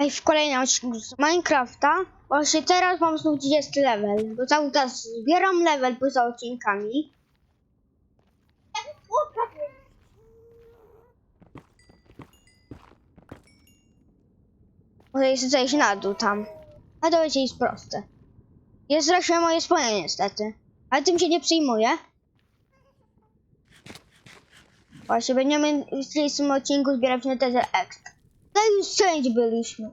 Ej, w kolejnym odcinku z Minecrafta. Właśnie teraz mam znów 20 level, bo cały czas zbieram level poza odcinkami. Może jeszcze zejść na dół tam. A to będzie jest proste. Jest zresztą moje swoje niestety. Ale tym się nie przyjmuję. Właśnie będziemy w dzisiejszym odcinku zbierać na Tether Extra. Tutaj już wszędzie byliśmy.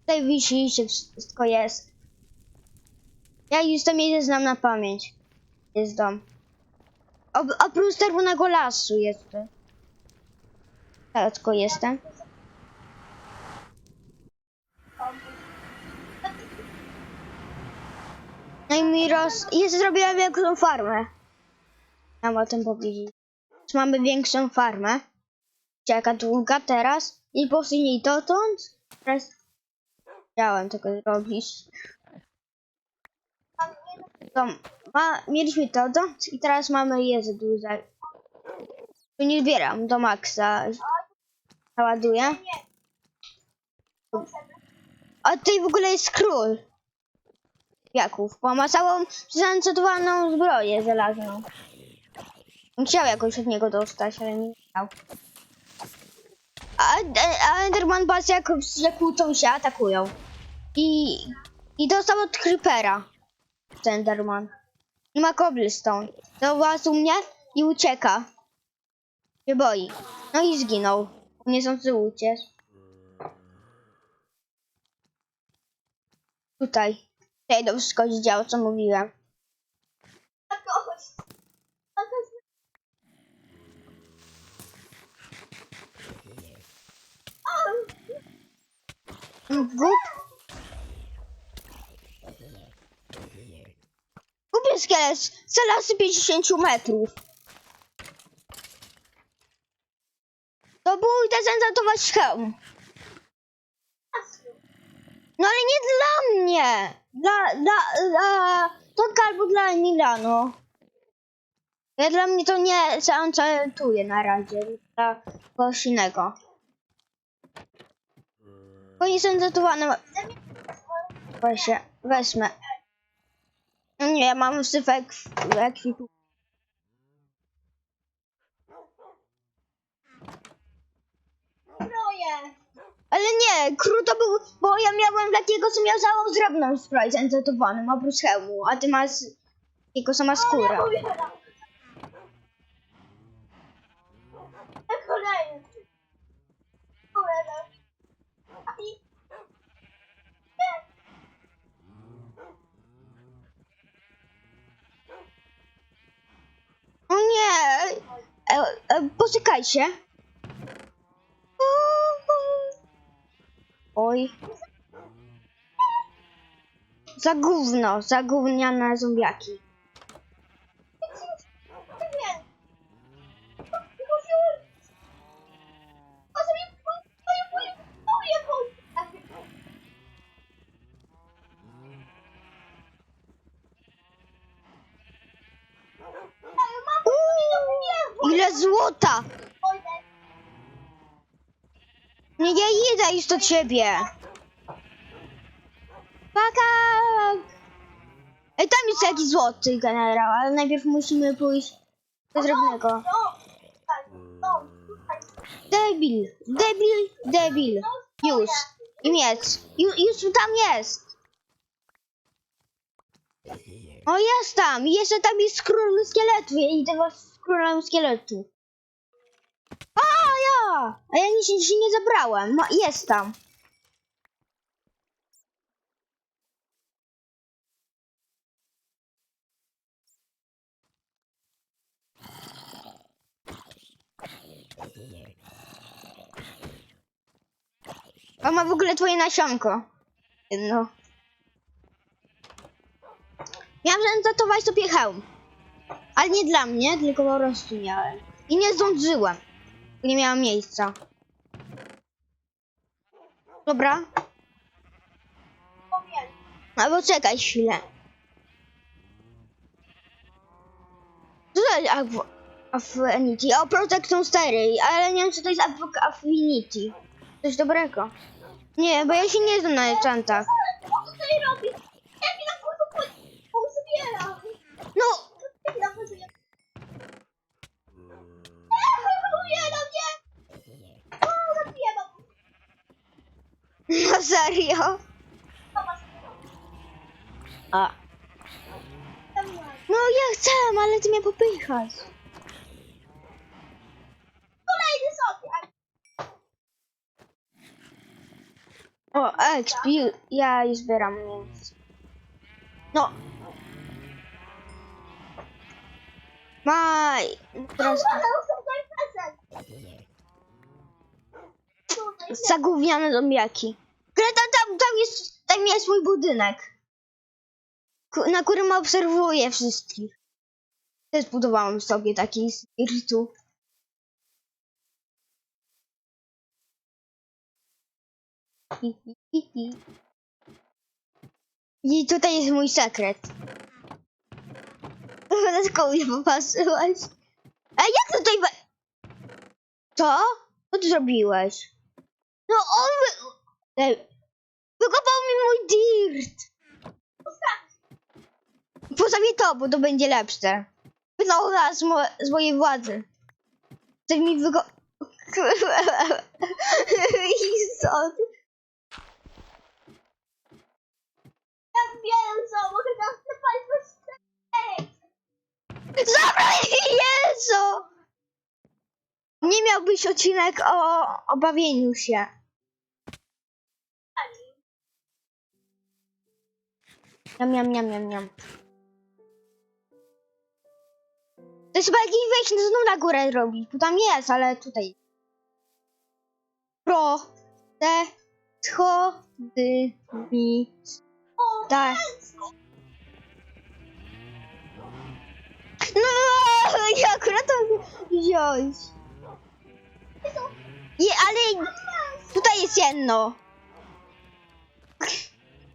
Tutaj wisicie, wszystko jest. Ja już to miejsce znam na pamięć. Jest dom. Ob- Oprócz czerwonego lasu jest. tu. Tak, tylko jestem. No i mi roz... Jest, zrobiłem większą farmę. Mam o tym powiedzieć. Mamy większą farmę. Jaka długa teraz. I później dotąd. Teraz chciałem tego zrobić. Mieliśmy dotąd i teraz mamy je duże. Tu nie zbieram do maksa. Załaduję. A tutaj w ogóle jest król. Jaków, bo ma całą zancetowaną zbroję żelazną. Chciał jakoś od niego dostać, ale nie chciał. A, Enderman Bass jak, jak kłócą się, atakują. I, I dostał od Creepera. Enderman. I ma cobblestone. Zauważył mnie i ucieka. Się boi. No i zginął. Nie sądzę uciec. Tutaj. Tutaj wszystko się działo, co mówiłem. Głup. Głupie szkielet z lasy 50 metrów. To był idę zenzatować hełm. No ale nie dla mnie. Dla, dla, dla Tonka albo dla Milano. Ja dla mnie to nie zaenchantuję na razie. Dla kogoś innego. Bo nie są zatowane. Właśnie, wezmę. No Nie, ja mam syfek w ekwipu. Ale nie, król to był, bo ja miałem takiego, co miał całą zrębną zbroję zenzetowaną, oprócz hełmu, a ty masz jego sama skóra. Kolejny. Kolejny. O nie! E, e, poczekajcie. Oj. Za gówno, za gówniane zombiaki. Uuu, ile złota! Nie, ja idę już do ciebie. Paka! Ej, tam jest jakiś złoty generał, ale najpierw musimy pójść do drobnego. Debil, debil, debil. Już. I miecz. Ju, już tam jest. O, jest tam. I Jeszcze tam jest król szkieletu. Ja idę z królem szkieletu. A, ja! A ja nic nic nie zabrałem. No, jest tam. A ma w ogóle twoje nasionko. No. Miałem zanotować sobie hełm. Ale nie dla mnie, tylko po prostu miałem. I nie zdążyłem. Nie miałem miejsca. Dobra. Albo czekaj chwilę. Co to jest Aff- Affinity? O, Protection 4, ale nie wiem, czy to jest Aff- Affinity. Coś dobrego. Nie, bo ja się nie znam na enchantach. Co tutaj robi? Zobacz, A. ma. No ja chcę, ale ty mnie popychasz. Kolejny sobie. O, XP, ja już zbieram więc. No. Maj. Teraz zagówniane zombiaki. Tam, tam, tam jest, tam jest mój budynek. Na którym obserwuję wszystkich. Też zbudowałam sobie taki spiritu. I tutaj jest mój sekret. Dlaczego mnie popatrzyłaś? A jak tutaj. Co? Co ty zrobiłeś? No on Wykopał mi mój dirt! Postawię to, bo to będzie lepsze. Wydał z, mo z mojej władzy. Chcesz mi wyko... I co? Ja wiem co, mogę tam Jezu! Nie miałbyś odcinek o, o bawieniu się. Miam, miam, miam, miam, miam. To jest chyba jakiś wejść znów na górę robić, bo tam jest, ale tutaj. Pro, te, schody, mi, tak. No, ja akurat to wziąć. Je, ale tutaj jest jedno.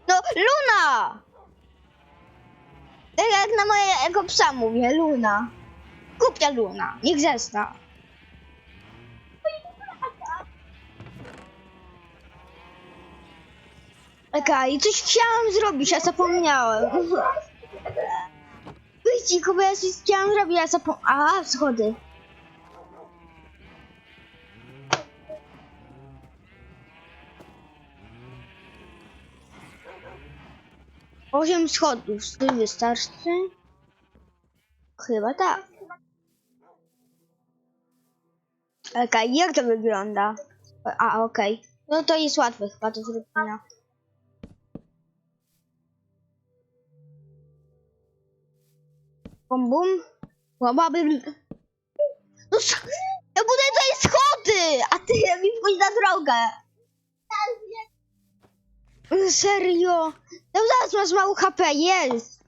No, Luna! Tak jak na mojego psa mówię, Luna. Kupia Luna, niech zesta. Okej, coś chciałam zrobić, a zapomniałem. Wyjdź cicho, bo ja coś chciałam zrobić, a zapomniałam. A, schody. Osiem schodów, czy wystarczy? Chyba tak. Okej, jak to wygląda? A, okej. No to jest łatwe chyba do zrobienia. Bum bum. Łamabym. No ja buduję tutaj schody, a ty mi wchodź na drogę. Serio? No zaraz masz mało HP, jest.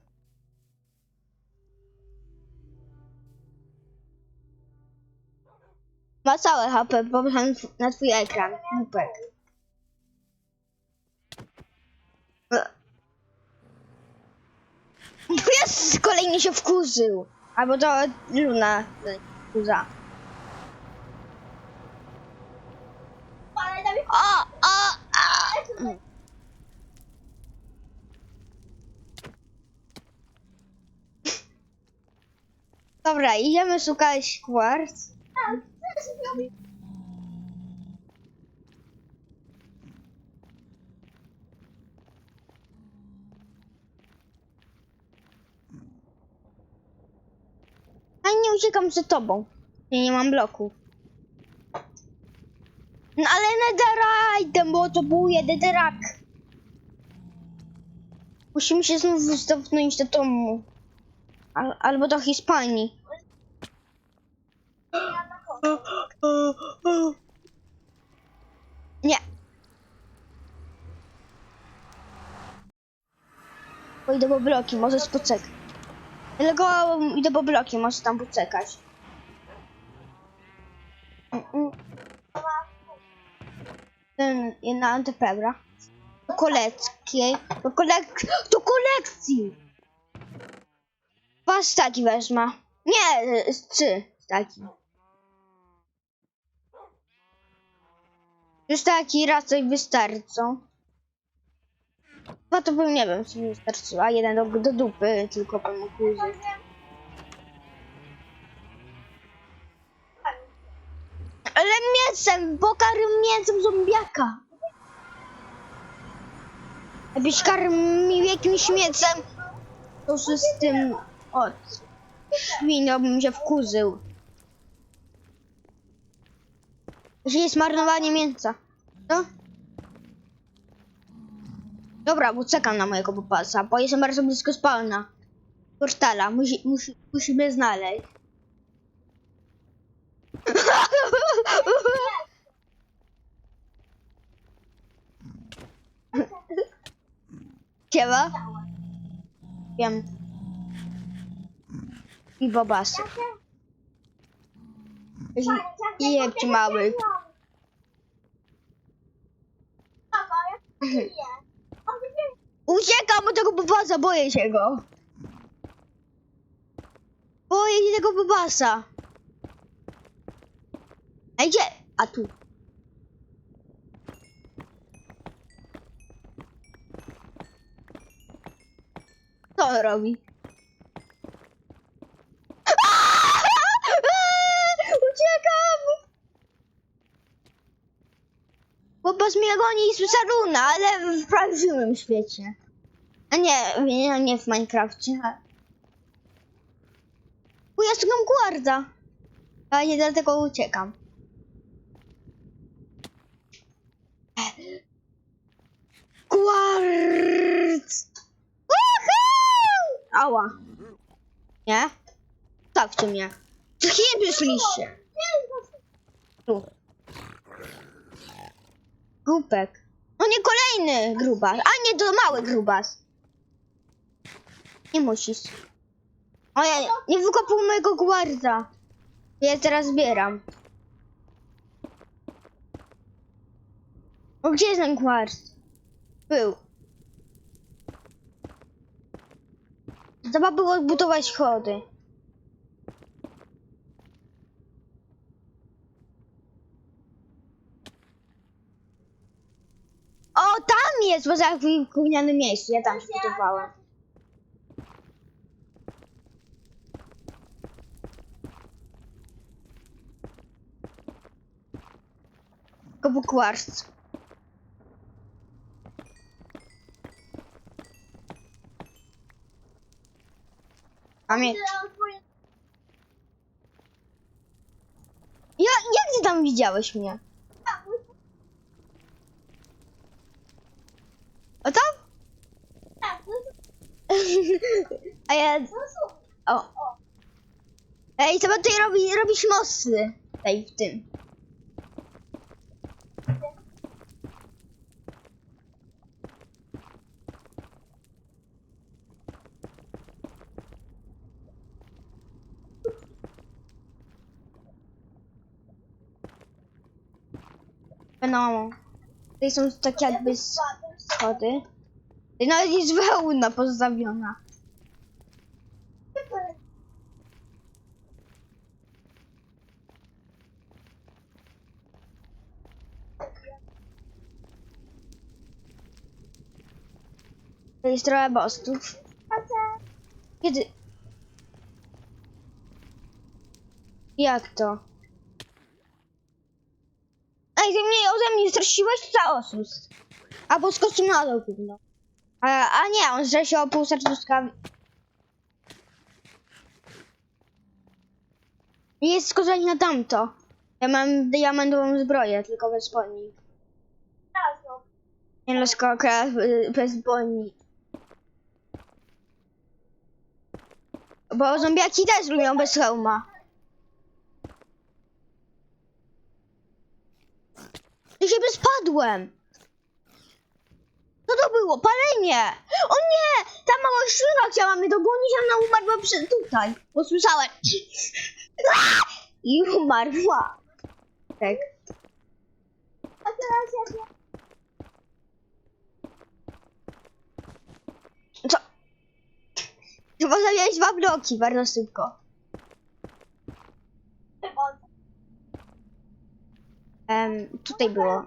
Ma całe HP, popatrzę na twój ekran. Głupek. Pies kolejny się wkurzył. Albo to Luna się wkurza. ale tam jest... O, o, a. Dobra, idziemy szukać kwarc. Robi? A nie uciekam przed tobą. Ja nie mam bloku. No ale netherite, bo to był netherrack. Musimy się znów cofnąć do domu. Al, albo do Hiszpanii. Na? Nie. Bo idę po bloki, może poczekać. Tylko idę po bloki, może tam poczekać. Jedna antypebra. Do kolekcji. Do, kolek do kolekcji! Dwa staki wezmę. Nie, y, trzy staki. Już taki raz coś wystarczą. Chyba to bym nie wiem, czy mi wystarczyło. A jeden do, do dupy, tylko pomógł użyć. Ale mięsem, pokarm mięsem zombiaka. Jakbyś karmił jakimś mięsem, to z tym od świnią bym się wkurzył. Że jest marnowanie mięsa. No? Dobra, bo czekam na mojego popasa, bo jestem bardzo blisko spawna. Portala, musi, musi, musimy znaleźć. Siema? Wiem. I bobasy. Jebcie mały. Uciekam od tego bobasa, boję się go. Boję się tego bobasa. A gdzie? A tu. Co on robi? Mnie goni z Saruna, ale w prawdziwym świecie. A nie, nie, nie w Minecrafcie. Bo ja szukam guarda. A nie dlatego uciekam. Guard! Ała. Nie? Stawcie mnie. Co chwilę przyszliście? Tu. Grupek. O nie, kolejny grubas. A nie, to mały grubas. Nie musisz. O ja nie, nie wykopał mojego guarda. Ja teraz zbieram. O, gdzie jest ten guard? Był. Trzeba było odbudować schody. O, tam jest, bo za w gównianym miejscu. Ja tam się budowałem. Tylko był kwarc. A mnie... Ja, jak ty tam widziałeś mnie? O tam? A ja... O. Ej, trzeba tutaj robi, robić mosty. Tutaj w tym. No. Tutaj są takie jakby schody. I nawet jest wełna pozostawiona. To jest trochę bostów. Kiedy? Jak to? Ej, ty mnie ode mnie straszyłeś za oszust. Albo skoczył na dół gówno. A, a nie, on że się o pół serduszka. Jest skoczenie na tamto. Ja mam diamentową zbroję, tylko bez spodni. Nie no, skoka y, bez spodni. Bo zombiaki też lubią bez hełma. Ja siebie spadłem. Co to było? Palenie! O nie! Ta mała świnka chciała mnie dogonić, a ona umarła przy tutaj. Bo słyszałem. I umarła. Tak. A teraz ja No to można dwa bloki, bardzo szybko. Um, tutaj było.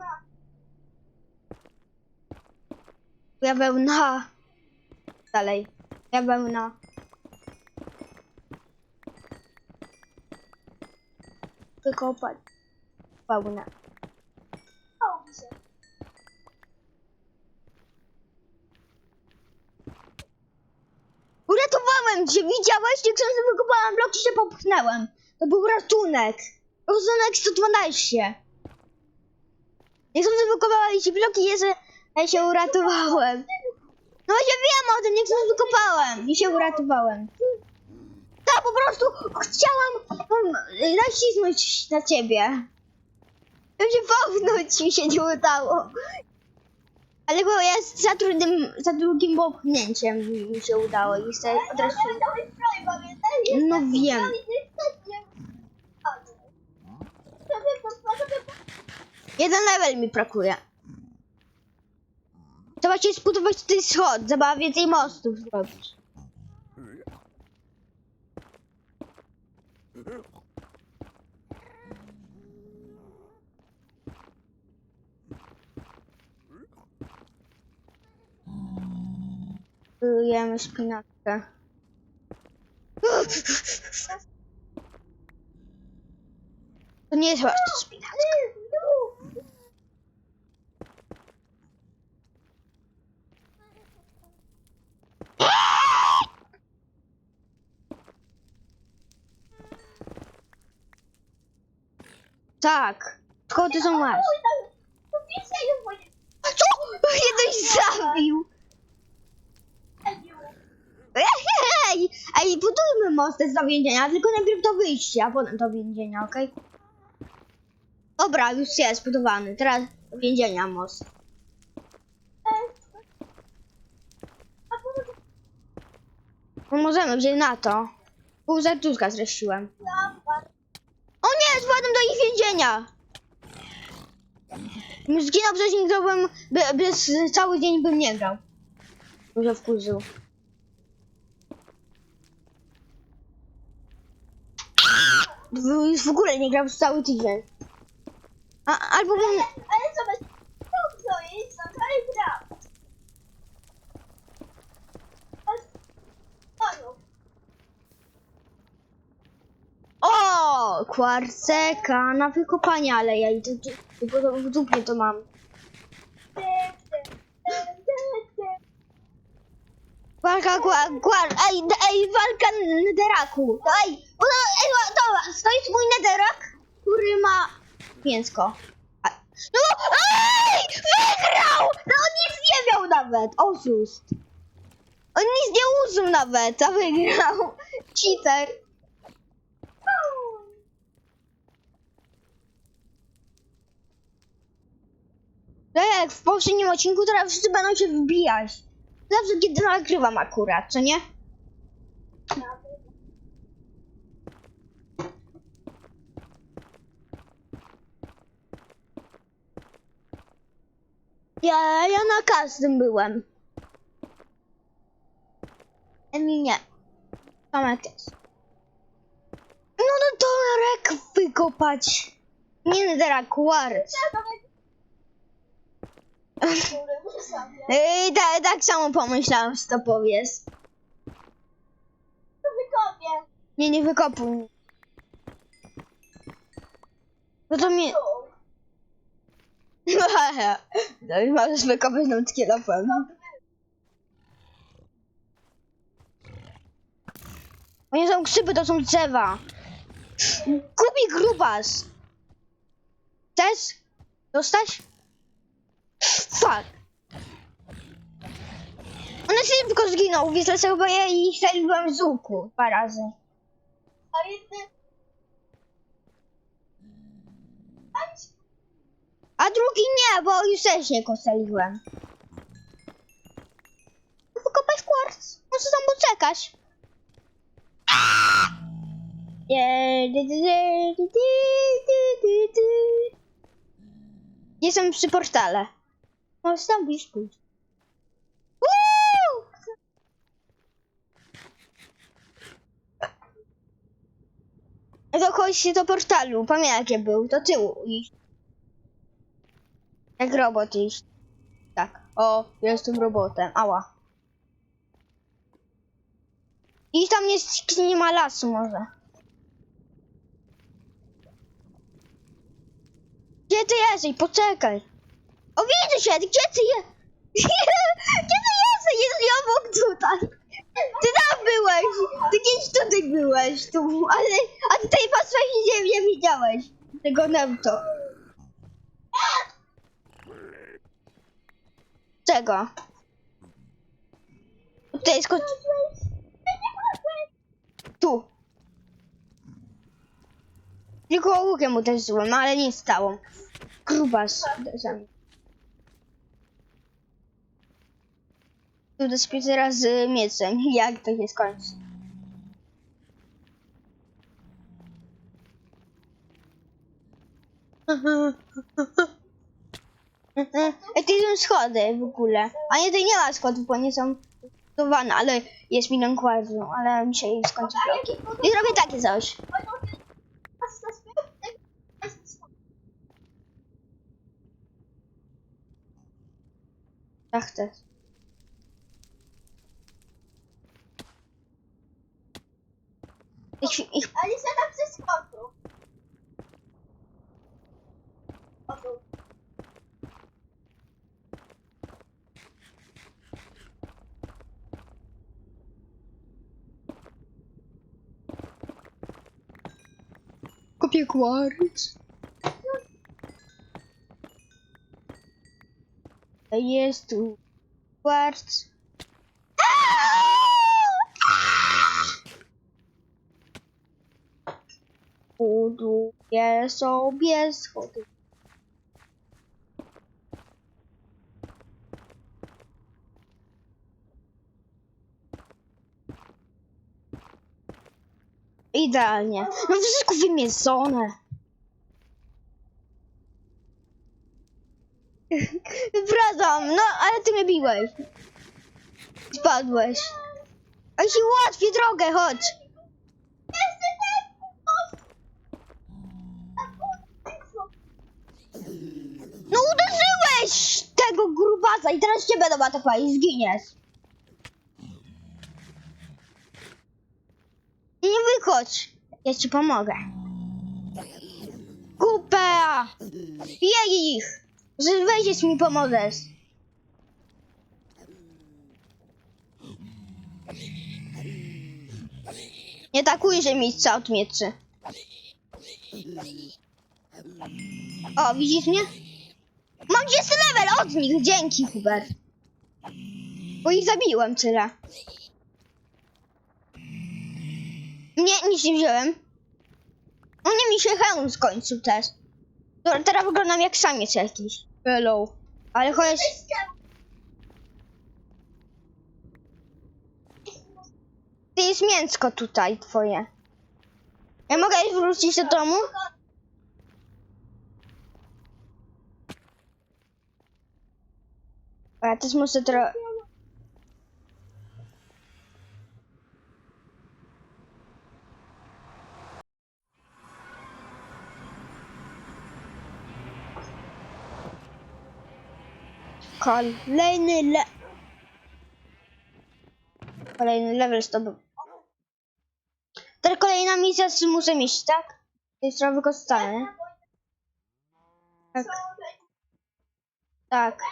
Ja byłem na... Dalej. Ja byłem na... Wykopać. Pełna. Uratowałem cię, widziałeś? Sam wykopałam blok i się popchnęłem. To był ratunek. Ratunek 112. Jak sam wykopałeś ci bloki, ja się, ja się uratowałem. No ja wiem o tym, sam wykopałem i się uratowałem. Tak, po prostu chciałam um, nacisnąć na ciebie. Chciałam się popchnąć, mi się nie udało. Ale bo ja za trudnym, za długim popchnięciem mi się udało i chcę od razu... No wiem. Sobie to sobie Jeden level mi brakuje. Trzeba się zbudować ten schod, trzeba więcej mostów zrobić. Jemy szpinatkę. To nie jest właśnie szpinatka. Tak. Schody są już moje Co? Ktoś zabił. Ej, budujmy most do więzienia, tylko najpierw to wyjście, a potem do więzienia, okej? Dobra, już jest budowany. Teraz do więzienia most. No możemy wziąć na to. Pół serduszka zreściłem. O nie, spadłem do ich więzienia! Zginął nich, to bym, by, bez, cały dzień bym nie grał. Może wkurzył. W, już w ogóle nie grał cały tydzień. A, albo bym... Ale zobacz, to jest, no to gra. O! Kwarceka na wykopanie, ale ja i to, bo to w dupie to mam. ty, ty, ty, ty, ty. Walka, kwa, ej, ej, walka nederaku. To Ej, ona, ej, to, to jest mój nederak, który ma mięsko. No, ej, wygrał! No on nic nie miał nawet, oszust. On nic nie użył nawet, a wygrał. Cheater. Tak jak w poprzednim odcinku, teraz wszyscy będą się wbijać. Zawsze kiedy nagrywam akurat, co nie? Ja, ja na każdym byłem. Emil nie. Tomek też. No no to rek wykopać. Nie kwarc. Który sobie. Ej, tak, tak samo pomyślałem, że to powiesz. To wykopię. Nie, nie wykopuj. No to mnie... No i możesz wykopać nam kielopem. To nie są grzyby, to są drzewa. Kupi grubas. Chcesz? Dostać? Fuck. One szybko zginął, wiesz dlaczego? Bo ja ich strzeliłem z łuku dwa razy. A ty... A drugi nie, bo już też nie koseliłem. Wykopać kwarc. Muszę tam poczekać. Jestem przy portale. No, tam bliż pójść. Woo! Do kogoś się do portalu. Pamiętam jakie był. Do tyłu iść. Jak robot iść. Tak. O, jestem robotem. Ała. I tam jest, nie ma lasu może. Gdzie ty jesteś? Poczekaj. O, widzę cię! Gdzie ty je... Gdzie ty jesteś? Jest obok tutaj. Ty tam byłeś. Ty gdzieś tutaj byłeś. Tu, ale... A tutaj patrzyłeś i nie, nie widziałeś. Tego to. Czego? Tutaj jest. Tu. Tylko łukiem uderzyłem, ale nie stało. Grubas uderzam. Tu dospię teraz z mieczem. Jak to się skończy? Ej, to są schody w ogóle. A nie, tutaj nie ma schodów, bo nie są budowane, ale jest milion kwadrów, ale mi się skończy bloki. I robię takie coś. Tak chcę. Ich, ich, Ale się tam przeskoczył. O tu. kupię kwarc. Jest tu kwarc. Buduję sobie schody. Idealnie. No wszystko wymieszone. Przepraszam, no ale ty mnie biłeś. Spadłeś. A ci łatwiej drogę, chodź. Jeszcze ten most. No uderzyłeś tego teraz cię będą atakować i zginiesz. Nie wychodź. Ja ci pomogę. Kupę! Jej ich! Że wejdziesz mi pomożesz. Nie atakujże miejsca od mieczy. O, widzisz mnie? Mam 20 level od nich, dzięki Hubert. Bo ich zabiłem tyle. Nie, nic nie wziąłem. No nie mi się hełm skończył też. Dobra, teraz wyglądam jak samiec jakiś. Hello. Ale chociaż... Ty jest mięcko tutaj twoje. Ja mogę wrócić do domu? A ja też muszę trochę... Kolejny le... Kolejny level zdobył. Teraz kolejna misja z muszę mieć, tak? Jest trochę wykorzystane. Tak, tak.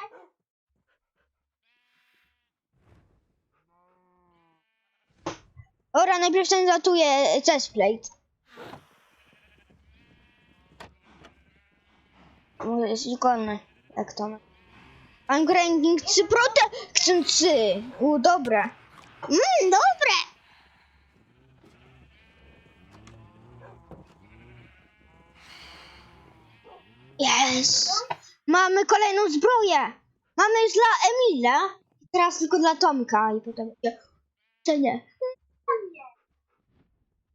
Ora, najpierw ten zatuje chestplate. Może jest ikonne, jak to ma. Mam ranking 3 prote... 3. U, dobre. Mmm, dobre. Jest. Mamy kolejną zbroję. Mamy już dla Emila. Teraz tylko dla Tomka i potem. Czy nie?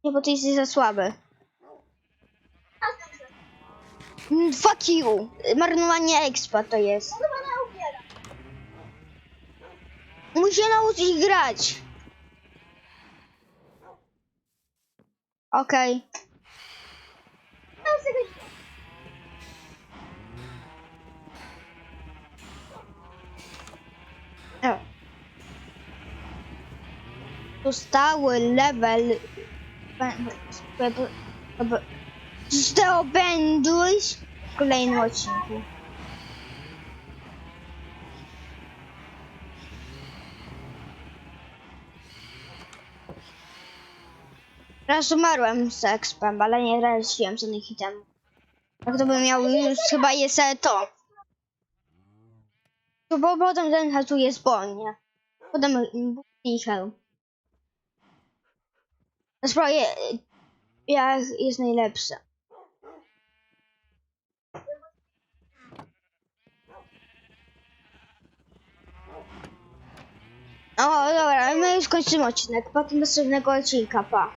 Nie, bo ty jesteś za słaby. Mm, fuck you! Marnowanie expa to jest. Muszę nauczyć grać. Okej. Okay. Zostały level zdobędziesz w kolejnym odcinku. Raz umarłem z expem, ale nie traciłem żadnych itemów. Jak to bym miał już chyba jest to. To bo potem ten hasuje spolnie. Potem i help. Zbroje jak jest najlepsze. O, dobra, my już kończymy odcinek. Potem następnego odcinka, pa.